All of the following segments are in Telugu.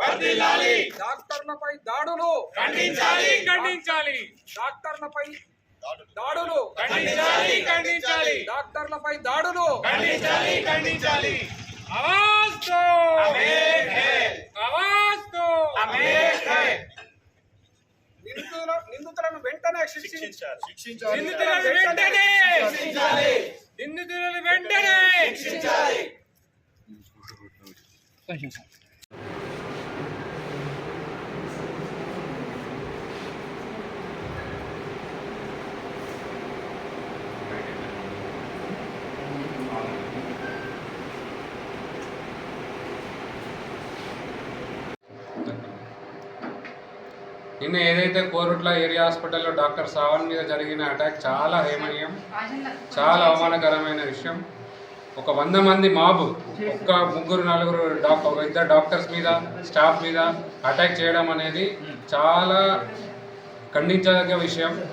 వర్ధిల్లాలి డాక్టర్లపై దాడులు ఖండించాలి ఖండించాలి డాక్టర్లపై దాడులు ఖండించాలి ఖండించాలి డాక్టర్లపై దాడులు ఖండించాలి ఖండించాలి आवाज दो अमेर है आवाज दो अमेर है నిందితుల నిందితులను వెంటనే శిక్షించాలి నిందితులను వెంటనే నిందితులను వెంటనే నిన్న ఏదైతే కోరుట్ల ఏరియా హాస్పిటల్లో డాక్టర్ సావన్ మీద జరిగిన అటాక్ చాలా హేమనీయం చాలా అవమానకరమైన విషయం. ఒక వంద మంది మాబ్ ఒక్క ముగ్గురు నలుగురు డాక్టర్ ఒక ఇద్దరు డాక్టర్స్ మీద స్టాఫ్ మీద అటాక్ చేయడం అనేది చాలా ఖండించదగ్గ విషయం.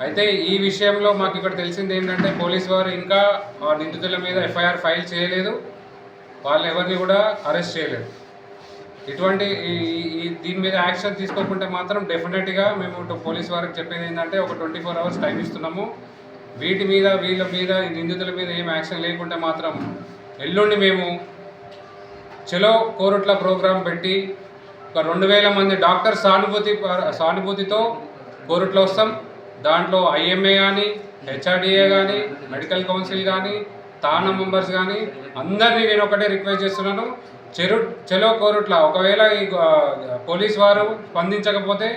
అయితే ఈ విషయంలో మాకు ఇక్కడ తెలిసింది ఏంటంటే పోలీస్ వారు ఇంకా ఆ నిందితుల మీద ఎఫ్ఐఆర్ ఫైల్ చేయలేదు. వాళ్ళు ఎవరిని కూడా అరెస్ట్ చేయలేదు. ఇటువంటి ఈ- దీని మీద యాక్షన్ తీసుకోకుంటే మాత్రం డెఫినెట్గా మేము పోలీస్ వారికి చెప్పేది ఏంటంటే ఒక ట్వంటీ ఫోర్ అవర్స్ టైం ఇస్తున్నాము. వీటి మీద వీళ్ళ మీద నిందితుల మీద ఏం యాక్షన్ లేకుంటే మాత్రం ఎల్లుండి మేము చలో కోరుట్ల ప్రోగ్రాం పెట్టి ఒక రెండు వేల మంది డాక్టర్ సానుభూతి సానుభూతితో కోరుట్లో వస్తాం. దాంట్లో ఐఎంఏ కానీ హెచ్ఆర్డిఏ కానీ మెడికల్ కౌన్సిల్ కానీ తానా మెంబర్స్ కానీ అందరినీ నేను ఒకటే రిక్వెస్ట్ చేస్తున్నాను. చెరు చెలో కోరుట్ల ఒకవేళ ఈ పోలీస్ వారు స్పందించకపోతే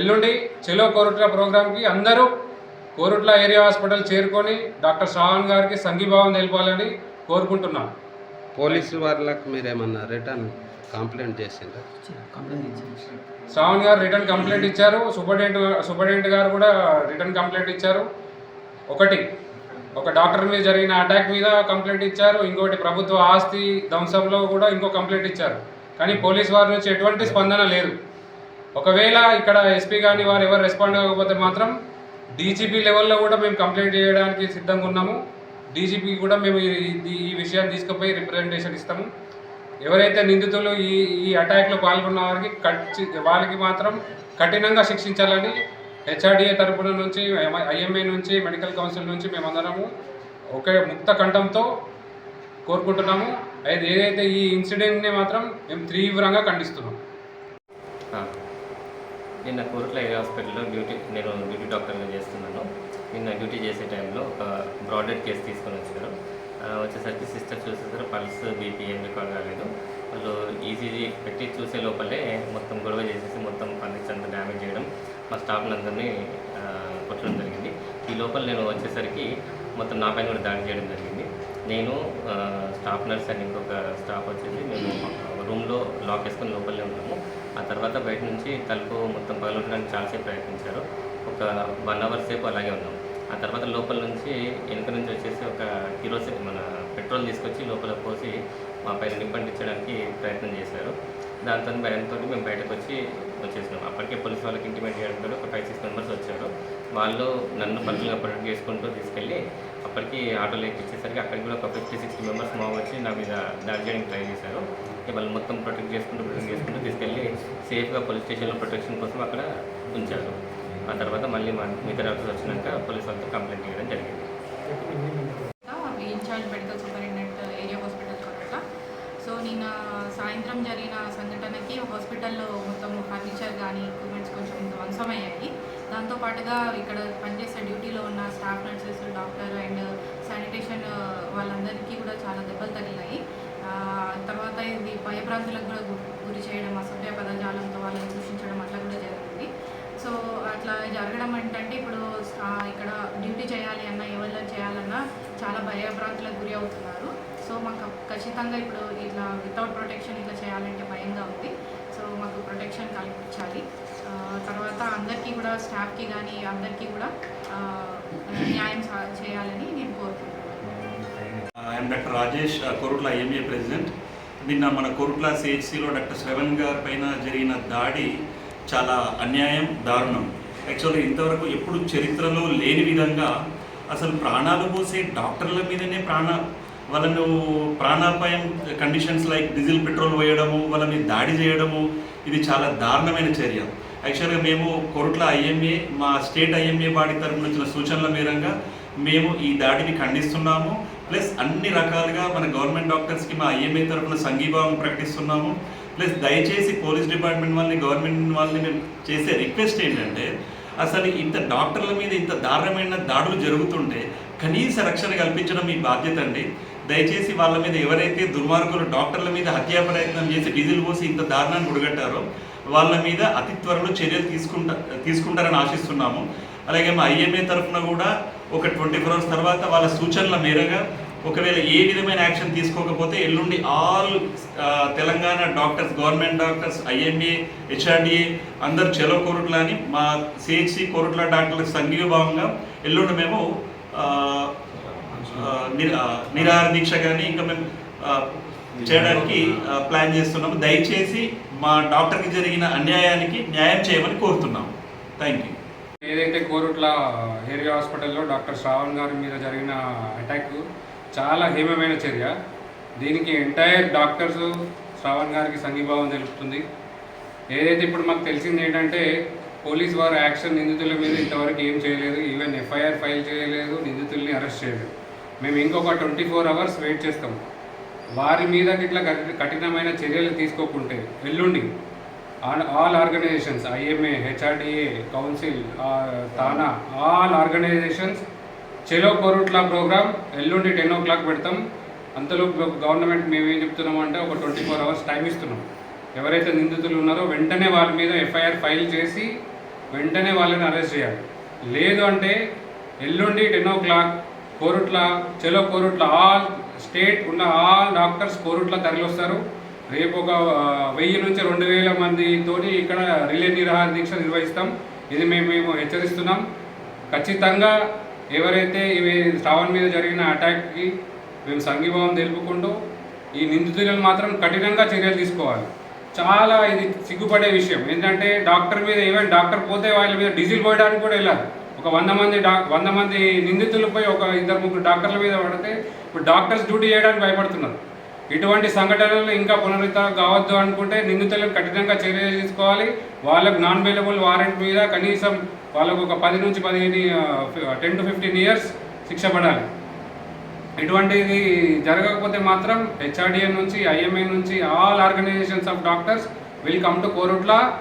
ఎల్లుండి చెలో కోరుట్ల ప్రోగ్రాంకి అందరూ కోరుట్ల ఏరియా హాస్పిటల్ చేరుకొని డాక్టర్ శ్రావణ్ గారికి సంఘీభావం తెలపాలని కోరుకుంటున్నాను పోలీసు వాళ్ళకు మీరేమన్నా రిటర్న్ కంప్లైంట్ చేసిండ్రా? శ్రావణ్ గారు రిటర్న్ కంప్లైంట్ ఇచ్చారు. సూపరింటెండెంట్ సూపరింటెండెంట్ గారు కూడా రిటర్న్ కంప్లైంట్ ఇచ్చారు. ఒకటి ఒక డాక్టర్ మీద జరిగిన అటాక్ మీద కంప్లైంట్ ఇచ్చారు. ఇంకోటి ప్రభుత్వ ఆస్తి ధ్వంసంలో కూడా ఇంకో కంప్లైంట్ ఇచ్చారు. కానీ పోలీస్ వారి నుంచి ఎటువంటి స్పందన లేదు. ఒకవేళ ఇక్కడ ఎస్పీ కానీ వారు ఎవరు రెస్పాండ్ కాకపోతే మాత్రం డీజీపీ లెవెల్లో కూడా మేము కంప్లైంట్ చేయడానికి సిద్ధంగా ఉన్నాము. డీజీపీ కూడా మేము ఈ విషయాన్ని తీసుకుపోయి రిప్రజెంటేషన్ ఇస్తాము. ఎవరైతే నిందితులు ఈ ఈ అటాక్లో పాల్గొన్న వారికి కట్ వాళ్ళకి మాత్రం కఠినంగా శిక్షించాలని హెచ్ఆర్డిఏ తరపున నుంచి ఐఎంఏ నుంచి మెడికల్ కౌన్సిల్ నుంచి మేమందరము ఒకే ముక్త కంఠంతో కోరుకుంటున్నాము. అయితే ఏదైతే ఈ ఇన్సిడెంట్ని మాత్రం మేము తీవ్రంగా ఖండిస్తున్నాం. నిన్న కోరుట్ల ఏరియా హాస్పిటల్లో డ్యూటీ నేను డ్యూటీ డాక్టర్గా చేస్తున్నాను. నిన్న డ్యూటీ చేసే టైంలో ఒక బ్రాడెడ్ కేసు తీసుకొని వచ్చారు. వచ్చేసరికి సిస్టర్ చూసేసరికి పల్స్ బీపీ ఏం రికార్డ్ కాలేదు వాళ్ళు ఈజీజీ పెట్టి చూసే లోపలే మొత్తం గొడవ చేసేసి మొత్తం ఫర్నిచర్ డ్యామేజ్ చేయడం మా స్టాఫ్ని అందరినీ కొట్టడం జరిగింది. ఈ లోపల నేను వచ్చేసరికి మొత్తం నా పైన కూడా దాడి చేయడం జరిగింది. నేను స్టాఫ్ నర్స్ అండ్ ఇంకొక స్టాఫ్ వచ్చేసి మేము రూమ్లో లాక్ వేసుకొని లోపలనే ఉన్నాము. ఆ తర్వాత బయట నుంచి తలుపు మొత్తం పగలగొట్టడానికి చాలాసేపు ప్రయత్నించారు. ఒక వన్ అవర్ సేపు అలాగే ఉన్నాం ఆ తర్వాత లోపల నుంచి వెనుక నుంచి వచ్చేసి ఒక కిరోసిన్ మన పెట్రోల్ తీసుకొచ్చి లోపల పోసి మా పైన నిప్పంటించడానికి ప్రయత్నం చేశారు. దాంతో భయంతో మేము బయటకు వచ్చి వచ్చేసినాం. అప్పటికే పోలీస్ వాళ్ళకి ఇంటిమేట్ చేయడంతో ఒక ఫైవ్ సిక్స్ మెంబర్స్ వచ్చారు. వాళ్ళు నన్ను పర్సనల్గా ప్రొటెక్ట్ చేసుకుంటూ తీసుకెళ్ళి అప్పటికి ఆటోలో ఎక్కించేసరికి అక్కడికి కూడా ఒక ఫిఫ్టీ సిక్స్టీ మెంబర్స్ మా వచ్చి నా మీద దాడి చేయడానికి ట్రై చేశారు. వాళ్ళు మొత్తం ప్రొటెక్ట్ చేసుకుంటూ ప్రొటెక్ట్ చేసుకుంటూ తీసుకెళ్ళి సేఫ్గా పోలీస్ స్టేషన్లో ప్రొటెక్షన్ కోసం అక్కడ ఉంచారు. ఆ తర్వాత మళ్ళీ మా మిగతా డాక్టర్స్ వచ్చినాక పోలీస్ వాళ్ళతో కంప్లైంట్ చేయడం జరిగింది. In charge medical superintendent area hospital Korata. So నిన్న సాయంత్రం జరిగిన సంఘటనకి హాస్పిటల్లో మొత్తం ఫర్నిచర్ కానీ ఎక్విప్మెంట్స్ కొంచెం ధ్వంసమయ్యాయి. దాంతోపాటుగా ఇక్కడ పనిచేసే డ్యూటీలో ఉన్న staff nurses doctor and sanitation వాళ్ళందరికీ కూడా చాలా దెబ్బలు తగిలినాయి తర్వాత ఇది భయభ్రాంతులకు కూడా గురి చేయడం అసభ్య పదజాలంతో వాళ్ళని దూషించడం అట్లా కూడా జరిగింది. సో అట్లా జరగడం ఏంటంటే ఇప్పుడు ఇక్కడ డ్యూటీ చేయాలి అన్నా ఎవరిలో చేయాలన్నా చాలా భయభ్రాంతులకు గురి అవుతున్నారు. సో మాకు ఖచ్చితంగా ఇప్పుడు ఇట్లా వితౌట్ ప్రొటెక్షన్ ఇట్లా చేయాలంటే భయంగా ఉంది. సో మాకు ప్రొటెక్షన్ కల్పించాలి. తర్వాత అందరికీ కూడా స్టాఫ్కి కానీ అందరికీ కూడా న్యాయం సా- చేయాలని and doctor Rajesh Korutla IMA president. నిన్న మన కోరుట్ల సిహెచ్సిలో డాక్టర్ శ్రవణ్ గారి పైన జరిగిన దాడి చాలా అన్యాయం దారుణం. యాక్చువల్లీ ఇంతవరకు ఎప్పుడు చరిత్రలో లేని విధంగా అసలు ప్రాణాలు పోసే డాక్టర్ల మీదనే ప్రాణ వాళ్ళను ప్రాణాపాయం కండిషన్స్ లైక్ డీజిల్ పెట్రోల్ వేయడము వాళ్ళని దాడి చేయడము ఇది చాలా దారుణమైన చర్య. యాక్చువల్గా మేము కొరుట్ల ఐఎంఏ మా స్టేట్ ఐఎంఏ బాడీ తరపు వచ్చిన సూచనల మేరంగా మేము ఈ దాడిని ఖండిస్తున్నాము. ప్లస్ అన్ని రకాలుగా మన గవర్నమెంట్ డాక్టర్స్కి మా ఐఎంఏ తరపున సంఘీభావం ప్రకటిస్తున్నాము. ప్లస్ దయచేసి పోలీస్ డిపార్ట్మెంట్ వాళ్ళని గవర్నమెంట్ వాళ్ళని మేము చేసే రిక్వెస్ట్ ఏంటంటే అసలు ఇంత డాక్టర్ల మీద ఇంత దారుణమైన దాడులు జరుగుతుంటే కనీస రక్షణ కల్పించడం మీ బాధ్యత అండి. దయచేసి వాళ్ళ మీద ఎవరైతే దుర్మార్గులు డాక్టర్ల మీద హత్యా ప్రయత్నం చేసి డీజిల్ పోసి ఇంత దారుణాన్ని ఉడగట్టారో వాళ్ళ మీద అతి త్వరలో చర్యలు తీసుకుంటా తీసుకుంటారని ఆశిస్తున్నాము. అలాగే మా ఐఎంఏ తరఫున కూడా ఒక ట్వంటీ ఫోర్ అవర్స్ తర్వాత వాళ్ళ సూచనల మేరగా ఒకవేళ ఏ విధమైన యాక్షన్ తీసుకోకపోతే ఎల్లుండి all Telangana doctors government doctors IMA HRDA అందరు చెలో కోరుట్ల అని మా సిహెచ్సి కోరుట్ల డాక్టర్లకు సంఘీభావంగా ఎల్లుండి మేము నిరాహార దీక్ష కానీ ఇంకా మేము చేయడానికి ప్లాన్ చేస్తున్నాము. దయచేసి మా డాక్టర్కి జరిగిన అన్యాయానికి న్యాయం చేయమని కోరుతున్నాము. థ్యాంక్ యూ ఏదైతే కోరుట్ల ఏరియా హాస్పిటల్లో డాక్టర్ శ్రావణ్ గారి మీద జరిగిన అటాక్ చాలా హేమమైన చర్య. దీనికి ఎంటైర్ డాక్టర్స్ శ్రావణ్ గారికి సంఘీభావం తెలుపుతుంది. ఏదైతే ఇప్పుడు మాకు తెలిసింది ఏంటంటే పోలీస్ వారు యాక్షన్ నిందితుల మీద ఇంతవరకు ఏం చేయలేదు. ఈవెన్ ఎఫ్ఐఆర్ ఫైల్ చేయలేదు నిందితుల్ని అరెస్ట్ చేయలేదు. మేము ఇంకొక ట్వంటీ ఫోర్ అవర్స్ వెయిట్ చేస్తాం వారి మీద ఇట్లా కఠినమైన చర్యలు తీసుకోకుంటే ఎల్లుండి all all organisations IMA HRDA council తానా ఆల్ ఆర్గనైజేషన్స్. చెలో కోరుట్ల ప్రోగ్రామ్ ఎల్లుండి టెన్ ఓ క్లాక్ పెడతాం. అంతలో గవర్నమెంట్ మేమేం చెప్తున్నాం అంటే ఒక ట్వంటీ ఫోర్ అవర్స్ టైం ఇస్తున్నాం. ఎవరైతే నిందితులు ఉన్నారో వెంటనే వాళ్ళ మీద ఎఫ్ఐఆర్ ఫైల్ చేసి వెంటనే వాళ్ళని అరెస్ట్ చేయాలి. లేదు అంటే ఎల్లుండి టెన్ ఓ క్లాక్ కోరుట్ల చెలో కోరుట్ల ఆల్ స్టేట్ ఉన్న ఆల్ డాక్టర్స్ కోరుట్ల తరలివస్తారు. రేపు ఒక వెయ్యి నుంచి రెండు వేల మందితోని ఇక్కడ రిలే నిరాహార దీక్ష నిర్వహిస్తాం. ఇది మేము మేము హెచ్చరిస్తున్నాం. ఖచ్చితంగా ఎవరైతే ఇవి శ్రావణ్ మీద జరిగిన అటాక్కి మేము సంఘీభావం తెలుపుకుంటూ ఈ నిందితులను మాత్రం కఠినంగా చర్యలు తీసుకోవాలి. చాలా ఇది సిగ్గుపడే విషయం. ఏంటంటే డాక్టర్ మీద ఈవెన్ డాక్టర్ పోతే వాళ్ళ మీద డీజిల్ పోయడానికి కూడా వెళ్ళాలి. ఒక వంద మంది డా వంద మంది నిందితులపై ఒక ఇద్దరు ముగ్గురు డాక్టర్ల మీద పడితే ఇప్పుడు డాక్టర్స్ డ్యూటీ చేయడానికి భయపడుతున్నారు. ఇటువంటి సంఘటనలు ఇంకా పునరుద్ధరణ కావద్దు అనుకుంటే నిందితులను కఠినంగా చర్య తీసుకోవాలి. వాళ్ళకు నాన్ అవైలబుల్ వారెంట్ మీద కనీసం వాళ్ళకు ఒక పది నుంచి పదిహేను టెన్ టు ఫిఫ్టీన్ ఇయర్స్ శిక్ష పడాలి. ఇటువంటిది జరగకపోతే మాత్రం హెచ్ఆర్డిఏ నుంచి ఐఎంఏ నుంచి all organisations of doctors will come to Korutla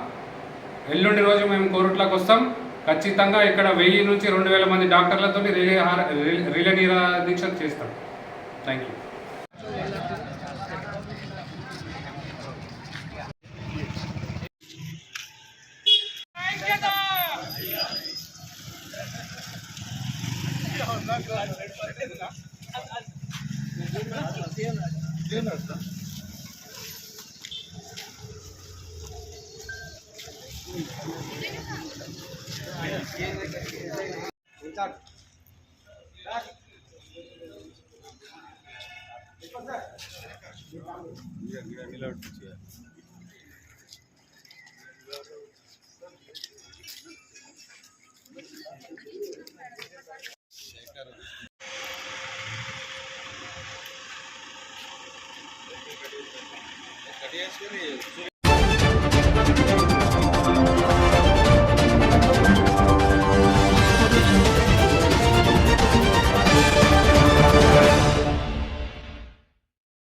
ఎల్లుండి రోజు మేము కోరుట్లకు వస్తాం. ఖచ్చితంగా ఇక్కడ వెయ్యి నుంచి రెండు వేల మంది డాక్టర్లతో రిలే రిలే- రిలే నిరాదీక్ష చేస్తాం. థ్యాంక్ యూ నిలబడి Agradeço mesmo.